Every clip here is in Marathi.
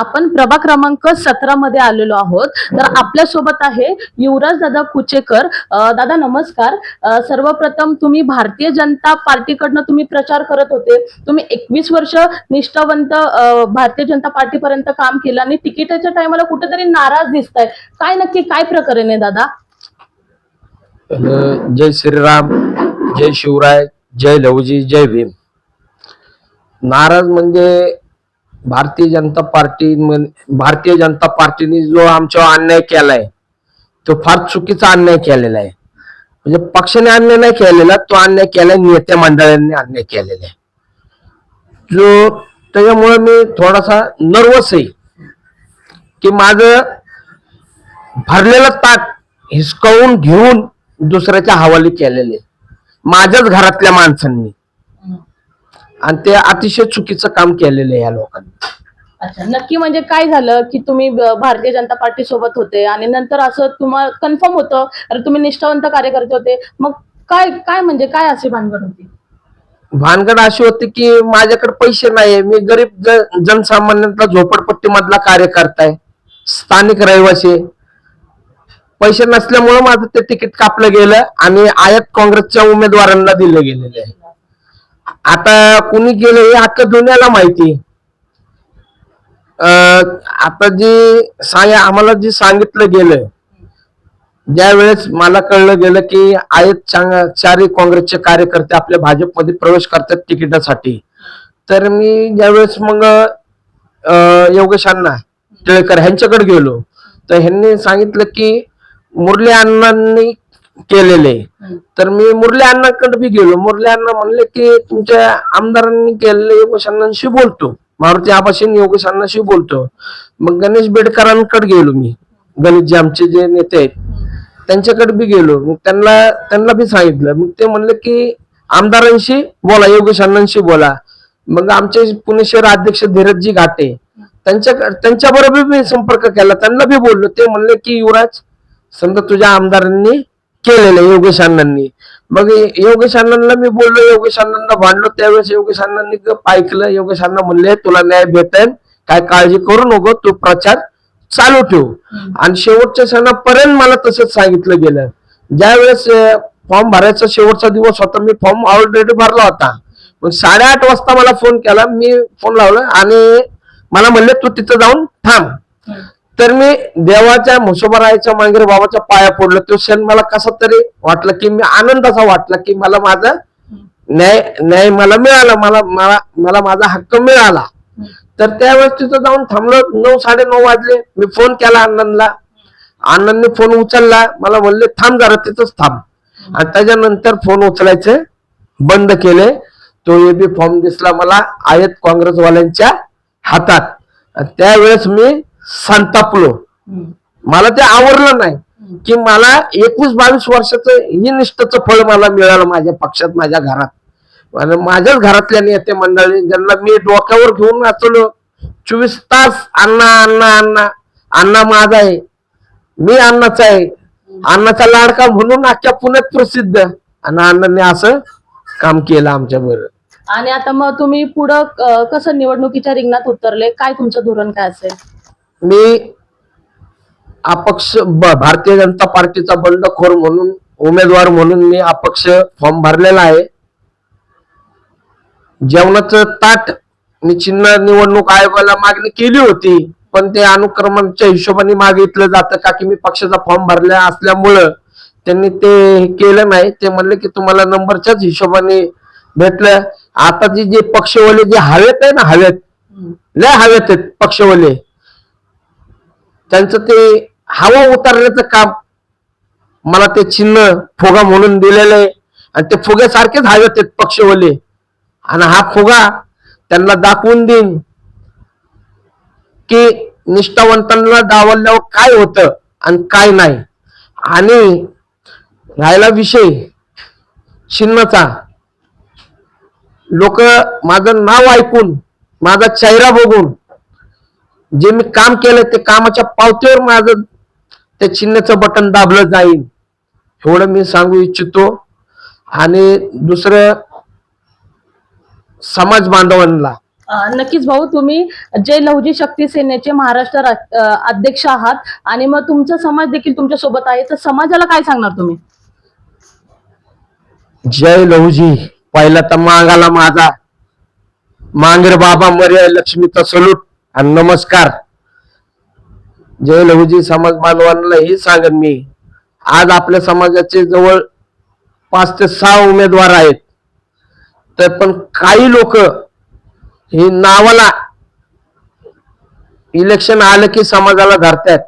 आपण प्रभा क्रमांक सतरा मध्ये आलेलो आहोत. तर आपल्यासोबत आहे युवराज दादा कुचेकर. दादा नमस्कार. सर्वप्रथम तुम्ही भारतीय जनता पार्टीकडनं तुम्ही प्रचार करत होते. तुम्ही एकवीस वर्ष निष्ठावंत भारतीय जनता पार्टीपर्यंत काम केलं आणि तिकिटाच्या टायमाला कुठेतरी नाराज दिसताय. काय नक्की काय प्रकरण आहे दादा? जय श्रीराम जय शिवराय जय लवजी जय भीम. नाराज म्हणजे भारतीय जनता पार्टी भारतीय जनता पार्टीने जो आमच्यावर अन्याय केलाय तो फार चुकीचा अन्याय केलेला आहे. म्हणजे पक्षाने अन्याय नाही केलेला तो अन्याय केलाय नेत्या मंडळांनी अन्याय केलेला आहे. जो त्याच्यामुळे मी थोडासा नर्वस आहे की माझं भरलेलं ताट हिसकावून घेऊन दुसऱ्याच्या हवाली केलेले माझ्याच घरातल्या माणसांनी. आणि ते अतिशय चुकीचं काम केलेलं आहे या लोकांनी. अच्छा नक्की म्हणजे काय झालं की तुम्ही ब- भारतीय जनता पार्टी सोबत होते आणि नंतर असं तुम्हाला कन्फर्म होतं अरे तुम्ही निष्ठावंत कार्यकर्ते होते. मग काय काय म्हणजे काय अशी भानगड होती? भानगड अशी होती की माझ्याकडे पैसे नाही मी गरीब ज- जनसामान्यातला झोपडपट्टी मधला कार्यकर्ता आहे स्थानिक रहिवासी. आहे. पैसे नसल्यामुळे माझं ते तिकीट कापलं गेलं आणि आयात काँग्रेसच्या उमेदवारांना दिलं गेलेलं आहे. आता कुणी केलं हे अख्ख्या दुनियाला माहिती. अं, आता जी सांग आम्हाला जे सांगितलं गेलं ज्या वेळेस मला कळलं गेलं की आहेत चांग- चारही काँग्रेसचे कार्यकर्ते आपल्या भाजपमध्ये प्रवेश करतात तिकिटासाठी. तर मी ज्यावेळेस मग योगेशांना टिळेकर ह्यांच्याकडे गेलो तर ह्यांनी सांगितलं की मुरली अण्णांनी केलेले. तर मी मुरली अण्णांकडे बी गेलो. मुरली अण्णा म्हणले की तुमच्या आमदारांनी केलेले योगेश अण्णांशी बोलतो. मारुती आबाशी योगेश अण्णाशी बोलतो. मग गणेश बेडकरांकडे गेलो मी. गणेश जे आमचे जे नेते आहेत त्यांच्याकडे बी गेलो. मग त्यांना त्यांना बी सांगितलं. मग ते म्हणले की आमदारांशी बोला योगेश अण्णांशी बोला. मग आमचे पुणे शहर अध्यक्ष धीरजजी घाटे त्यांच्या त्यांच्या बरोबर मी संपर्क केला. त्यांना बी बोललो. ते म्हणले की युवराज समजा तुझ्या आमदारांनी केलेलं आहे योगेश अण्णांनी. मग योगेश अण्णांना मी बोललो योगेश अण्णांना भांडलो त्यावेळेस योगेश अण्णांनी ऐकलं योगेश अण्णा म्हणले तुला न्याय भेटेल काय काळजी करू नको तू प्रचार चालू ठेव. आणि शेवटच्या क्षणापर्यंत मला तसंच सांगितलं गेलं. ज्यावेळेस फॉर्म भरायचा शेवटचा दिवस होता मी फॉर्म ऑलरेडी भरला होता. मग साडेआठ वाजता मला फोन केला मी फोन लावला आणि मला म्हणले तू तिथं जाऊन थांब. तर मी देवाच्या म्हसोबरायच्या मांगेर बाबाच्या पाया पडलो. तो क्षण मला कसा तरी वाटलं की मी आनंदाचा वाटला की मला माझा न्याय न्याय मला मिळाला मला मला मला माझा हक्क मिळाला. तर त्यावेळेस तिथं जाऊन थांबलो. नऊ साडे नऊ वाजले. मी फोन केला आनंदला. आनंदने फोन उचलला. मला म्हणले थांब जरा तिथंच थांब. आणि त्याच्यानंतर फोन उचलायचे बंद केले. तो एबी फॉर्म दिसला मला आयत काँग्रेसवाल्यांच्या हातात. त्यावेळेस मी संतापलो. मला ते आवडलं नाही. की मला एकवीस बावीस वर्षाचं ही निष्ठचं फळ मला मिळालं माझ्या पक्षात माझ्या घरात. माझ्याच घरातल्या नेते मंडळी ज्यांना मी डोक्यावर घेऊन नाचलो चोवीस तास अण्णा अण्णा अण्णा अण्णा माझा आहे मी अण्णाचा आहे. अण्णाचा लाडका म्हणून अख्ख्या पुण्यात प्रसिद्ध. आणि अण्णांनी असं काम केलं आमच्या बरोबर आणि आता मग तुम्ही पुढं कसं निवडणुकीच्या रिंगणात उतरले? काय तुमचं धोरण काय असेल? मी अपक्ष भारतीय जनता पार्टीचा बंडखोर म्हणून उमेदवार म्हणून मी अपक्ष फॉर्म भरलेला आहे. जेवणाचं ताट मी चिन्ह निवडणूक आयोगाला मागणी केली होती पण ते अनुक्रमांच्या हिशोबाने मागितलं जातं का की मी पक्षाचा फॉर्म भरला असल्यामुळं त्यांनी ते हे केलं नाही. ते म्हणले की तुम्हाला नंबरच्याच हिशोबाने भेटलं. आता जी जे पक्षवाले जे हवेत आहे ना हवेत लय हवेत आहेत पक्षवाले. त्यांचं ते हवा उतरण्याचं काम मला ते चिन्ह फुगा म्हणून दिलेलं आहे. आणि ते फुग्यासारखेच हवेत आहेत पक्षवाले. आणि हा फुगा त्यांना दाखवून देईन की निष्ठावंतांना डावलल्यावर काय होतं आणि काय नाही. आणि राहिला विषय चिन्हचा. लोक माझं नाव ऐकून माझा चेहरा बघून जे मी काम केलं ते कामाच्या पावतीवर माझं त्या चिन्हाचं बटन दाबलं जाईल एवढं मी सांगू इच्छितो. आणि दुसरं समाज बांधवांना. नक्कीच भाऊ तुम्ही जय लहुजी शक्ती सेनेचे महाराष्ट्र अध्यक्ष आहात आणि मग तुमचा समाज देखील तुमच्यासोबत आहे तर समाजाला काय सांगणार तुम्ही? जय लहुजी पहिला तर मांगाला माझा. मांगेर बाबा मर्या लक्ष्मीचा सलूट. आणि नमस्कार. जय लहुजी समाज बांधवांनाही सांगेन मी. आज आपल्या समाजाचे जवळ पाच ते सहा उमेदवार आहेत. तर पण काही लोक ही नावाला इलेक्शन आलं की समाजाला धरतात.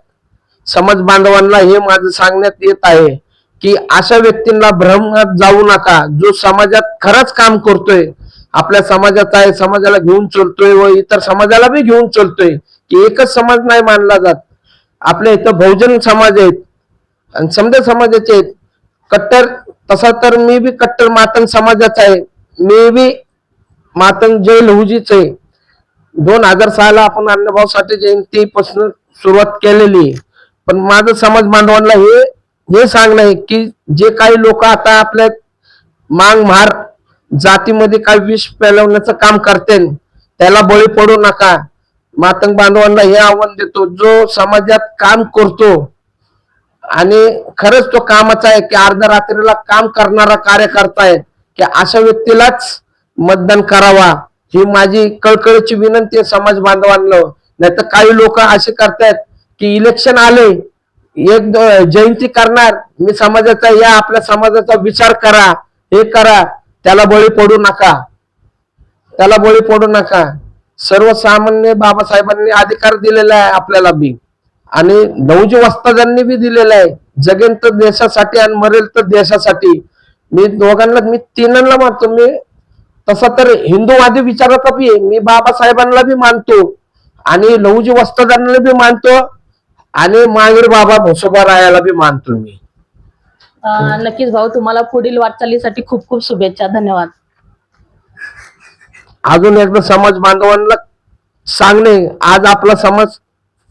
समाज बांधवांना हे माझं सांगण्यात येत आहे की अशा व्यक्तींना भ्रमात जाऊ नका. जो समाजात खरंच काम करतोय आपल्या समाजात आहे समाजाला घेऊन चलतोय व इतर समाजाला बी घेऊन चलतोय. की एकच समाज नाही मानला जात. आपल्या इथं बहुजन समाज आहेत. आणि समजा समाजाचे आहेत. कट्टर तसा तर मी बी कट्टर मातंग समाजाचा आहे. मी बी मातंग जय लहुजीच आहे. दोन हजार सहाला आपण अण्णाभाऊ साठे जयंतीपासून सुरुवात केलेली आहे. पण माझं समाज बांधवांना हे हे सांगणं आहे की जे काही लोक आता आपल्या मांग मार जातीमध्ये काही विष फैलवण्याचं काम करते त्याला बळी पडू नका. मातंग बांधवांना हे आव्हान देतो जो समाजात काम करतो आणि खरंच तो कामाचा आहे की अर्ध्या रात्रीला काम करणारा कार्यकर्ता आहे की अशा व्यक्तीलाच मतदान करावा. ही माझी कळकळीची विनंती आहे समाज बांधवांना. नाही तर काही लोक असे करतायत की इलेक्शन आले एक जयंती करणार मी समाजाचा या आपल्या समाजाचा विचार करा हे करा. त्याला बळी पडू नका. त्याला बळी पडू नका. सर्वसामान्य बाबासाहेबांनी अधिकार दिलेला आहे आपल्याला बी. आणि नऊजी वस्तादांनी बी दिलेला आहे. जगेन तर देशासाठी आणि मरेल तर देशासाठी. मी दोघांना मी तिनांना मानतो. मी तसा तर हिंदूवादी विचाराचा बी आहे. मी बाबासाहेबांना बी मानतो. आणि लहूजी वस्तादांना बी मानतो. आणि महावीर बाबा भोसोबा रायाला बी मानतो मी. नक्कीच भाऊ तुम्हाला पुढील वाटचालीसाठी खूप खूप शुभेच्छा. धन्यवाद. अजून एकदा समाज बांधवांना सांगणे आज आपला समाज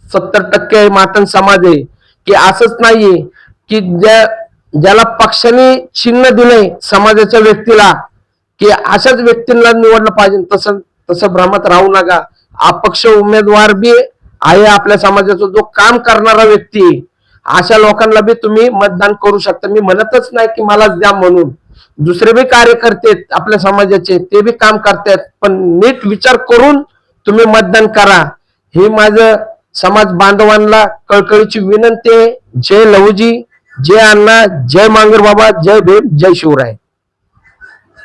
सत्तर टक्के मातन समाज आहे की असंच नाहीये की ज्या ज्याला पक्षाने चिन्ह दिलंय समाजाच्या व्यक्तीला की अशाच व्यक्तींना निवडलं पाहिजे. तसं तसं भ्रमात राहू नका. अपक्ष उमेदवार बी आहे आपल्या समाजाचा. जो काम करणारा व्यक्ती आहे. अशा लोकांना बी तुम्ही मतदान करू शकता. मी म्हणतच नाही की मलाच द्या म्हणून. दुसरे बी कार्यकर्ते आपल्या समाजाचे ते बी काम करतायत. पण नीट विचार करून तुम्ही मतदान करा. हे माझं समाज बांधवांना कळकळीची विनंती आहे. जय लहूजी जय अण्णा जय मांगर बाबा जय भीम जय शिवराय.